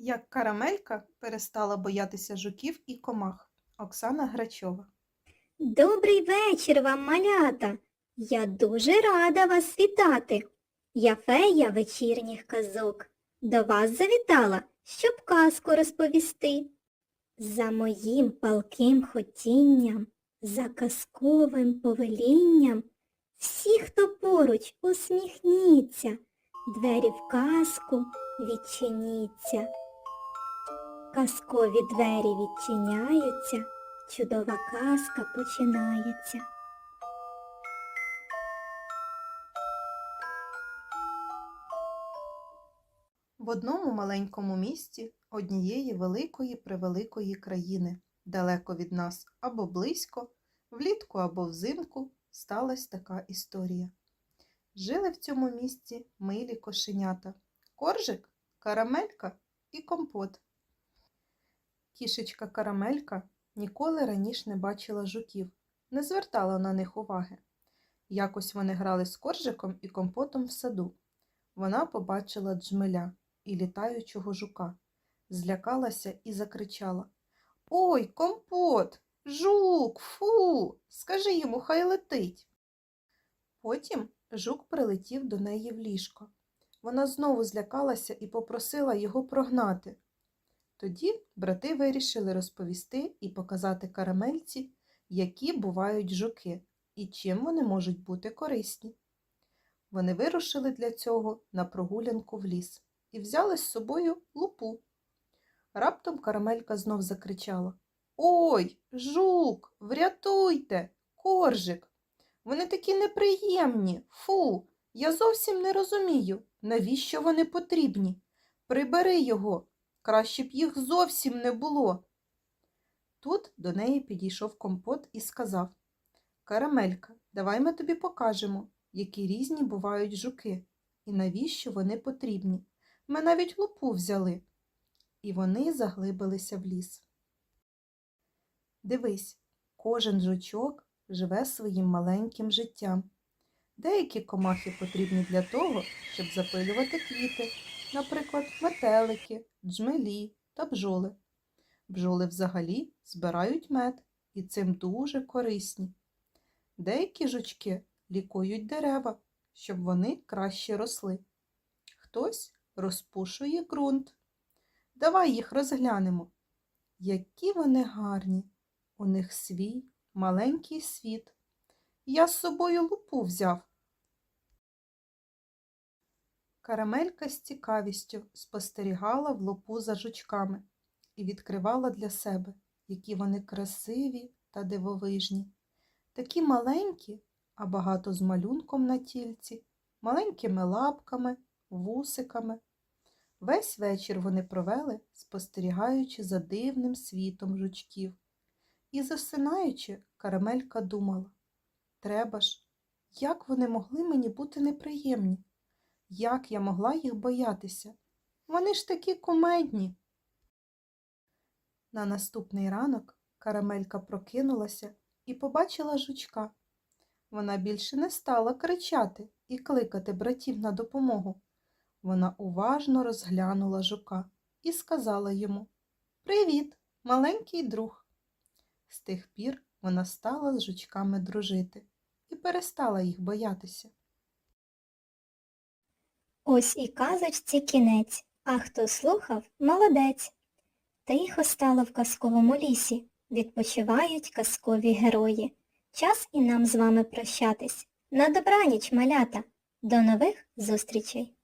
Як карамелька перестала боятися жуків і комах. Оксана Грачова. Добрий вечір вам, малята. Я дуже рада вас вітати. Я фея вечірніх казок. До вас завітала, щоб казку розповісти. За моїм палким хотінням, за казковим повелінням, всі, хто поруч, усміхніться, двері в казку відчиніться. Казкові двері відчиняються, чудова казка починається. В одному маленькому місті однієї великої превеликої країни, далеко від нас або близько, влітку або взимку, сталася така історія. Жили в цьому місті милі кошенята, коржик, карамелька і компот. Кішечка карамелька ніколи раніше не бачила жуків, не звертала на них уваги. Якось вони грали з коржиком і компотом в саду. Вона побачила джмеля і літаючого жука, злякалася і закричала Ой, компот, жук, фу, скажи йому, хай летить. Потім жук прилетів до неї в ліжко. Вона знову злякалася і попросила його прогнати. Тоді брати вирішили розповісти і показати карамельці, які бувають жуки і чим вони можуть бути корисні. Вони вирушили для цього на прогулянку в ліс і взяли з собою лупу. Раптом карамелька знов закричала Ой, жук, врятуйте, коржик. Вони такі неприємні. Фу, я зовсім не розумію, навіщо вони потрібні. Прибери його, краще б їх зовсім не було. Тут до неї підійшов компот і сказав Карамелька, давай ми тобі покажемо, які різні бувають жуки і навіщо вони потрібні. Ми навіть лупу взяли. І вони заглибилися в ліс. Дивись, кожен жучок живе своїм маленьким життям. Деякі комахи потрібні для того, щоб запилювати квіти, наприклад, метелики, джмелі та бджоли. Бджоли взагалі збирають мед і цим дуже корисні. Деякі жучки лікують дерева, щоб вони краще росли. Хтось розпушує ґрунт. Давай їх розглянемо. Які вони гарні. У них свій маленький світ. Я з собою лупу взяв. Карамелька з цікавістю спостерігала в лупу за жучками і відкривала для себе, які вони красиві та дивовижні. Такі маленькі, а багато з малюнком на тільці, маленькими лапками, вусиками. Весь вечір вони провели, спостерігаючи за дивним світом жучків. І засинаючи, карамелька думала Треба ж, як вони могли мені бути неприємні? Як я могла їх боятися? Вони ж такі кумедні. На наступний ранок карамелька прокинулася і побачила жучка. Вона більше не стала кричати і кликати братів на допомогу. Вона уважно розглянула жука і сказала йому Привіт, маленький друг. З тих пір вона стала з жучками дружити і перестала їх боятися. Ось і казочці кінець, а хто слухав, молодець. Тихо стало в казковому лісі, відпочивають казкові герої. Час і нам з вами прощатись. На добраніч, малята. До нових зустрічей!